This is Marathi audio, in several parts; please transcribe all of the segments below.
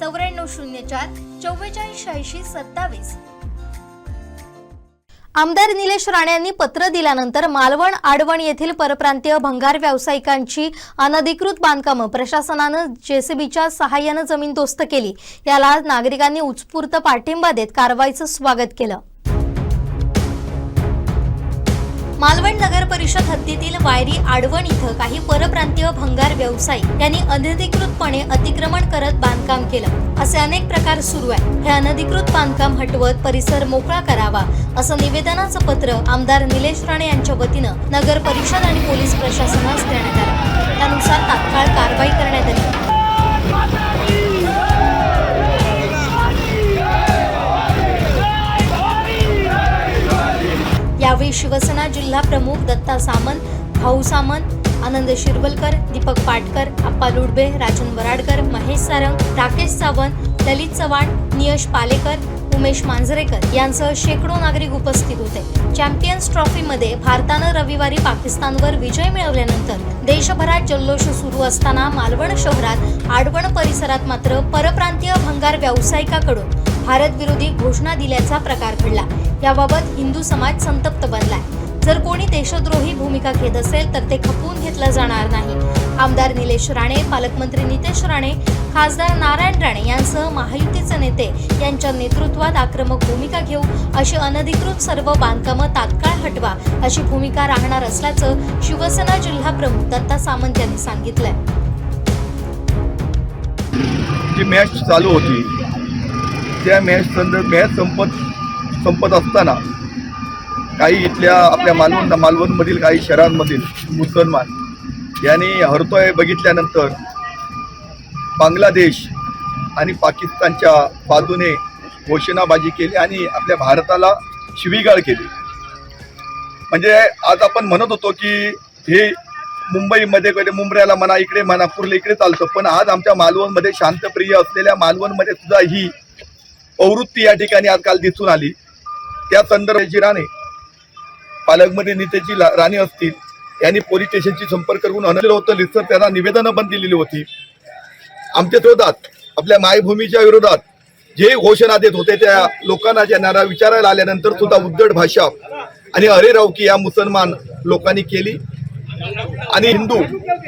चौऱ्याण्णव शून्य चार चव्वेचाळीस शहाऐंशी सत्तावीस. आमदार निलेश राणे यांनी पत्र दिल्यानंतर मालवण आडवण येथील परप्रांतीय भंगार व्यावसायिकांची अनधिकृत बांधकामं प्रशासनानं जेसीबीच्या सहाय्यानं जमीन दोस्त केली. याला नागरिकांनी उत्स्फूर्त पाठिंबा देत कारवाईचं स्वागत केलं. मालवण नगर परिषद हद्दीतील वायरी आडवण इथं काही परप्रांतीय भंगार व्यावसायिक यांनी अनधिकृतपणे अतिक्रमण करत बांधकाम केलं. असे अनेक प्रकार सुरू आहे हे अनधिकृत बांधकाम हटवत परिसर मोकळा करावा असं निवेदनाचं पत्र आमदार निलेश राणे यांच्या वतीनं नगर परिषद आणि पोलीस प्रशासनास देण्यात आलं. त्यानुसार तात्काळ कारवाई यावेळी शिवसेना जिल्हा प्रमुख दत्ता सामंत भाऊ सामंत आनंद शिरवलकर दीपक पाटकर आप्पा लुडबे राजन वराडकर महेश सारंग राकेश सावंत ललित चव्हाण नियश पालेकर उमेश मांजरेकर यांसह शेकडो नागरिक उपस्थित होते. चॅम्पियन्स ट्रॉफीमध्ये भारतानं रविवारी पाकिस्तानवर विजय मिळवल्यानंतर देशभरात जल्लोष सुरू असताना मालवण शहरात आडवण परिसरात मात्र परप्रांतीय भंगार व्यावसायिकाकडून भारत विरोधी घोषणा दिल्याचा प्रकार घडला. याबाबत हिंदू समाज संतप्त बनलाय. जर कोणी देशद्रोही भूमिका घेत असेल तर ते खपवून घेतलं जाणार नाही. आमदार निलेश राणे पालकमंत्री नितेश राणे खासदार नारायण राणे यांसह महायुतीचे नेते यांच्या नेतृत्वात आक्रमक भूमिका घेऊ अशी अनधिकृत सर्व बांधकामं तात्काळ हटवा अशी भूमिका राहणार असल्याचं शिवसेना जिल्हा प्रमुख दत्ता सामंत यांनी सांगितलंय. जी मॅच चालू होती त्या मॅच संदर्भ मॅच संपत संपत असताना काही इथल्या आपल्या मालवण मालवणमधील काही शहरांमधील मुसलमान यांनी हरतोय बघितल्यानंतर बांगलादेश आणि पाकिस्तानच्या बाजूने घोषणाबाजी केली आणि आपल्या भारताला शिवीगाळ केली. म्हणजे आज आपण म्हणत होतो की हे मुंबईमध्ये कधी मुंबऱ्याला म्हणा इकडे म्हणा कुर्ले इकडे चालतं. पण आज आमच्या मालवणमध्ये शांतप्रिय असलेल्या मालवणमध्ये सुद्धा ही प्रवृत्ती या ठिकाणी आजकाल दिसून आली. त्या संदर्भाची राणे पालकमध्ये नेतेची ला- राणे असतील यांनी पोलीस स्टेशनशी संपर्क करून आणलेलं होतं लिस्टर त्यांना निवेदनं पण दिलेली होती. आमच्या विरोधात आपल्या मायभूमीच्या विरोधात जे घोषणा देत होते त्या लोकांना ज्यांना विचारायला आल्यानंतर सुद्धा उद्धट भाषा आणि अरे रावकी या मुसलमान लोकांनी केली. आणि हिंदू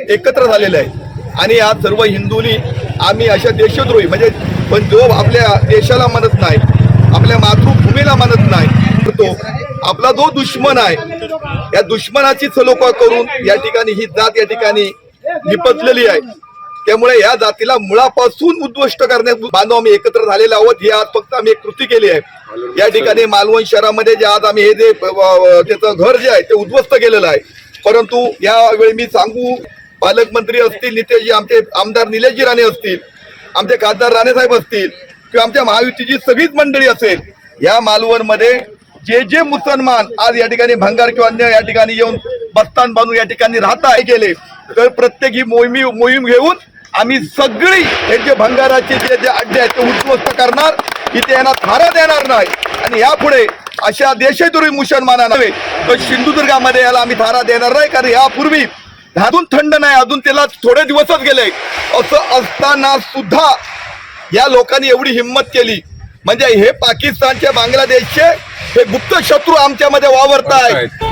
एकत्र झालेले आहे आणि आज सर्व हिंदूंनी आम्ही अशा देशद्रोही म्हणजे पण जो आपल्या देशाला मानत नाही आपल्या मातृभूमीला मानत नाही तो आपला जो दुश्मन आहे या दुश्मनाची सलोखा करून या ठिकाणी ही जात या ठिकाणी निपजलेली आहे. त्यामुळे या जातीला मुळापासून उद्ध्वस्त करण्यात बांधव आम्ही एकत्र झालेले आहोत. ही आज फक्त आम्ही एक कृती केली आहे. या ठिकाणी मालवण शहरामध्ये जे आज आम्ही हे जे त्याचं घर जे आहे ते उद्ध्वस्त केलेलं आहे. परंतु यावेळी मी सांगू पालकमंत्री असतील नितेशजी आमचे आमदार निलेशजी राणे असतील आमचे खासदार राणेसाहेब असतील किंवा आमच्या महायुतीची सगळीच मंडळी असेल या मालवणमध्ये जे जे मुसलमान आज या ठिकाणी भंगार किंवा अन्य या ठिकाणी येऊन बस्तान बांधून या ठिकाणी राहता आहे केले तर प्रत्येक ही मोहिमी मोहीम घेऊन आम्ही सगळी हे जे भंगाराचे जे जे अड्डे आहेत ते उद्ध्वस्त करणार इथे यांना थारा देणार नाही. आणि यापुढे अशा देशद्रोही मुसलमानांना नव्हे तर सिंधुदुर्गामध्ये याला आम्ही थारा देणार नाही कारण यापूर्वी अजून थंड नाही अजून त्याला थोडे दिवसच गेले. असं असताना सुद्धा या लोकांनी एवढी हिंमत केली. म्हणजे हे पाकिस्तानचे बांगलादेशचे हे गुप्त शत्रू आमच्यामध्ये वावरत आहेत